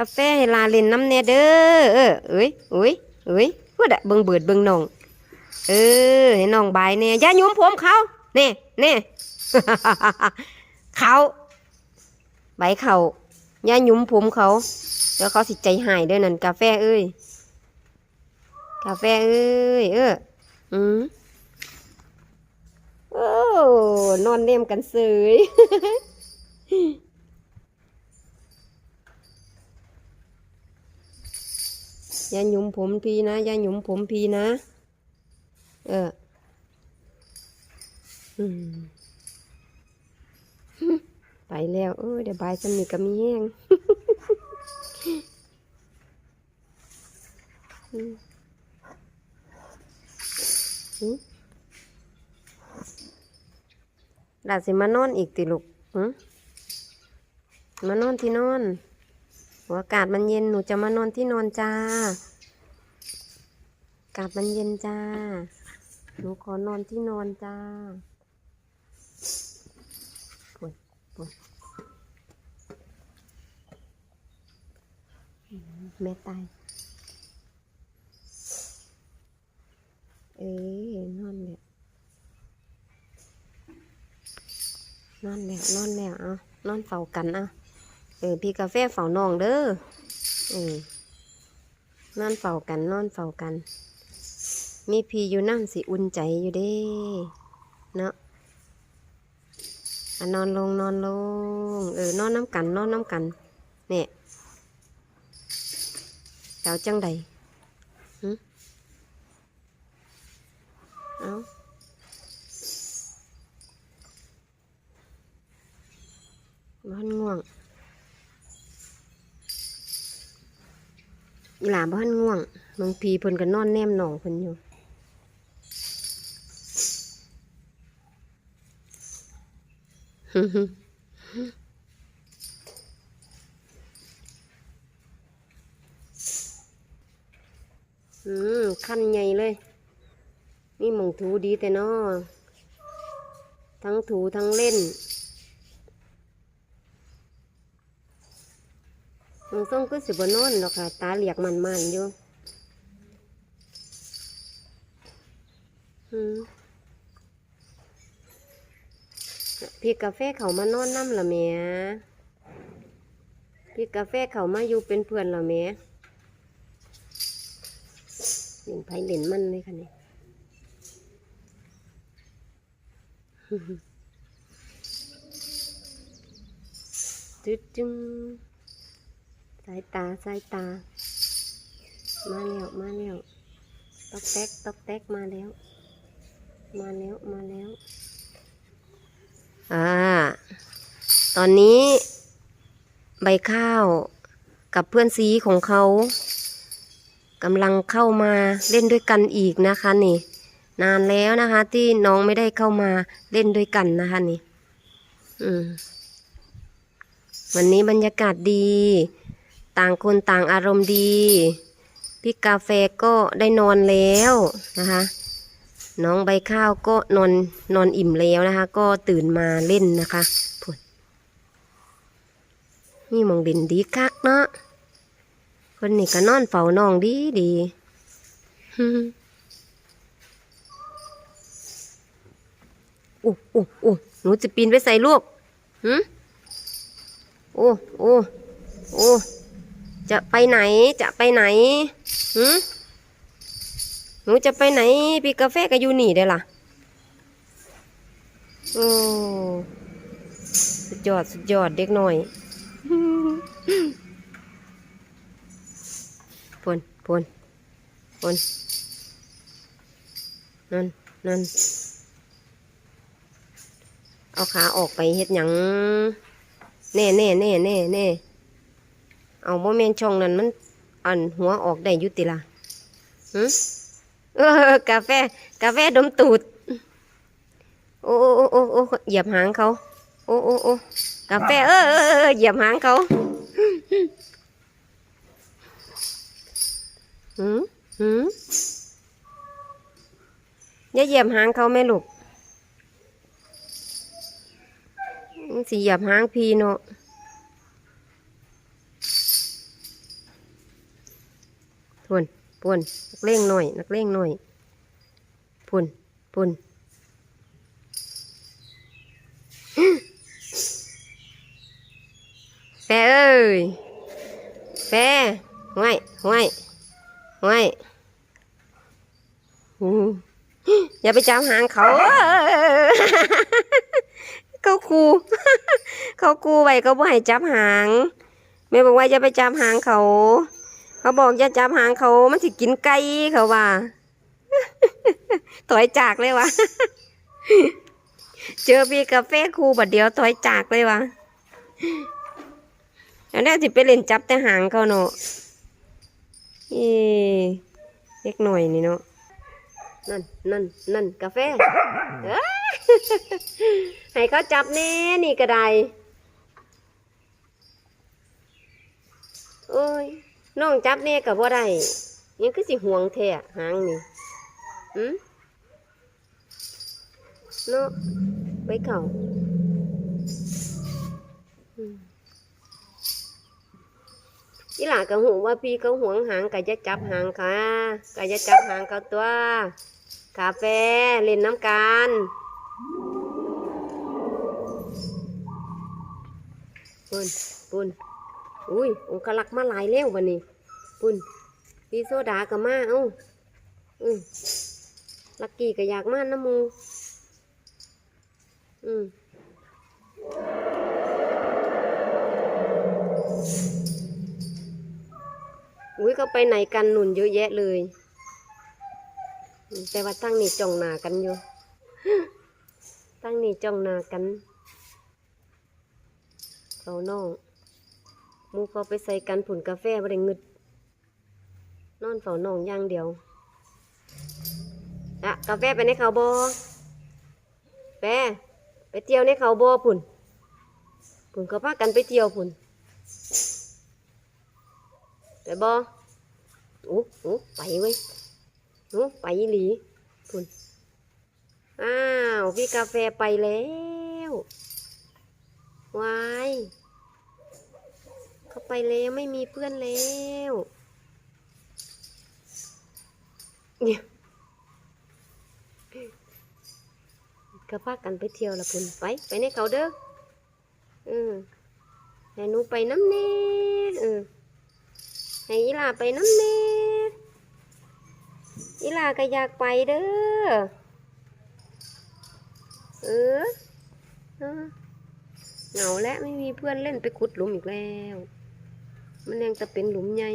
กาแฟให้ลาเล่นน้ำแน่เด้อเออเอ้ยเอ้ยเอ้ยว่าดะเบิ่งเบิดเบิ่งน้อง เออให้น้องบายแน่อย่าหยุมผมเขาแน่แน่เขาใบเขาอย่าหยุมผมเขาเดี๋ยวเขาสิใจหายเด้อนั่นกาแฟเอ้ยกาแฟเอ้ยเอออืมโอ้นอนเนมกันเสย อย่าหยุมผมพีนะ อย่าหยุมผมพีนะ เออไปแล้ว เออเดี๋ยวบายสนิกก็มีแห้งหลานสิมานอนอีกติลูกมานอนที่นอน อากาศมันเย็นหนูจะมานอนที่นอนจ้าอากาศมันเย็นจ้า หนูขอนอนที่นอนจ้าปวดปวดแม่ตายเอ้ยนอนแล้วนอนแล้วนอนแล้วเอานอนเฝ้ากันเอา เออพี่กาแฟเฝ้าน้องเด้อเออนอนเฝ้ากันนอนเฝ้ากัน มีพี่อยู่นั่งสิอุ่นใจอยู่เด้เนาะอนอนลงนอนลง เออนอนน้ำกันนอนน้ำกันเนี่ยเจ้าจังใดหึเอา อีหลาบ้านง่วงบางพีเพิ่นก็นอนแนมหนองเพิ่นอยู่อืมขั้นใหญ่เลย นี่มองถูดีแต่นอทั้งถูทั้งเล่นหมอ งส่งก็สิบนอนหรอกค่ะ ตาเหลียกมันมันๆอยู่พี่กาแฟเขามานอนน้ำละแม่พี่กาแฟเขามาอยู่เป็นเพื่อนละแม่เล่นไพ่เล่นมันเลยค่ะเนี่ยจึ๊ดจึงายตาสายตา มาแล้วมาแล้วตอกแตกตอกแตกมาแล้ว มาแล้วมาแล้ว อ่า ตอนนี้ ใบข้าวกับเพื่อนซีของเขากำลังเข้ามาเล่นด้วยกันอีกนะคะนี่ นานแล้วนะคะ ที่น้องไม่ได้เข้ามาเล่นด้วยกันนะคะนี่ อืมวันนี้บรรยากาศดี ต่างคนต่างอารมณ์ดีพี่กาแฟก็ได้นอนแล้วนะคะ น้องใบข้าวก็นอนนอนอิ่มแล้วนะคะ ก็ตื่นมาเล่นนะคะพุ่นนี่มองเด่นดีคักเนาะคนนี้ก็นอนเฝ้าน้องดีดีฮึ่มโอ้โอ้โอ้หนูจะปีนไปใส่ลูกหืมโอ้โอ้โอ้ จะไปไหนจะไปไหนหืมหนูจะไปไหนพี่กาแฟก็อยู่นี่เด้ล่ะโอ้สุดยอดสุดยอดเด็กหน่อยพนพนพนนั่นนั่นเอาขาออกไปเฮ็ดหยังแน่แน่แน่แน่แน่ เอาโมเมนช่องนั้นมันอันหัวออกได้ยุติละหืเออกาแฟ กาแฟดมตูด โอ้โอ้โอ้โอ้เหยียบหางเขา โอ้โอ้โอ้กาแฟเออเออเหยียบหางเขาหืมหืมอย่าเหยียบหางเขาแม่ลูกสิเหยียบหางพีเนาะ พุ่นพุ่นนักเลงหน่อย นักเลงหน่อย พุ่นพุ่นแฟเอ้ยแฟห่วยห่วยห่วยอืมอย่าไปจับหางเขา เขาคูเขาคูไว้เขาบ่ให้จับหางแม่บอกว่าอย่าไปจับหางเขา เขาบอกอย่าจับหางเขามันสิกินไก่เขาว่า ถอยจากเลยวะเจอพี่กาแฟครูบัดเดียวถอยจากเลยวะแล้วน่าสิไปเล่นจับแต่หางเขาเนาะเอ๊ะเล็กหน่อยนี่เนาะนั่นนั่นนั่นกาแฟให้เขาจับแน่นี่ก็ไดโอ้ย น้องจับแน่กับว่าได้ยังคือสิห่วงแท้หางนี่หืมเนาะไว้เข่าอีหล่าก็หูว่าพี่เขาห่วงหางก็จะจับหางค่ะก็จะจับหางเขาตัวกาแฟเล่นน้ำกันปุ่นปุ่น อุ้ยองคลักษ์มาหลายแล้ววันนี้ปุ่นพี่โซดาก็มาเอ้าอืมลักกี้ก็อยากมาน้ำมู อืมอุ้ยเขาไปไหนกันหนุนเยอะแยะเลย แต่ว่าตั้งนี่จ้องหนากันอยู่ ตั้งนี่จ้องหนากัน เขาน้อง มูเขาไปใส่กันผุนกาแฟบ่ได้งึดนอนเฝ้านองย่างเดียวอะกาแฟไปในเขาบอแปไปเที่ยวในเขาบอผุนผุนก็พากันไปเที่ยวผุนไปบออู้อู้ไปเว้ยโอ้ไปหลีพุ่นอ้าว พี่กาแฟไปแล้ววาย เขาไปแล้วไม่มีเพื่อนแล้วเนี่ยก็พากันไปเที่ยวละพุ่นไปไปในเขาเด้อเออให้หนูไปน้ำเน่เออให้อีลาไปน้ำเน่อีลาก็อยากไปเด้อเออเหงาแล้วไม่มีเพื่อนเล่นไปขุดหลุมอีกแล้ว มันยังจะเป็นหลุมใหญ่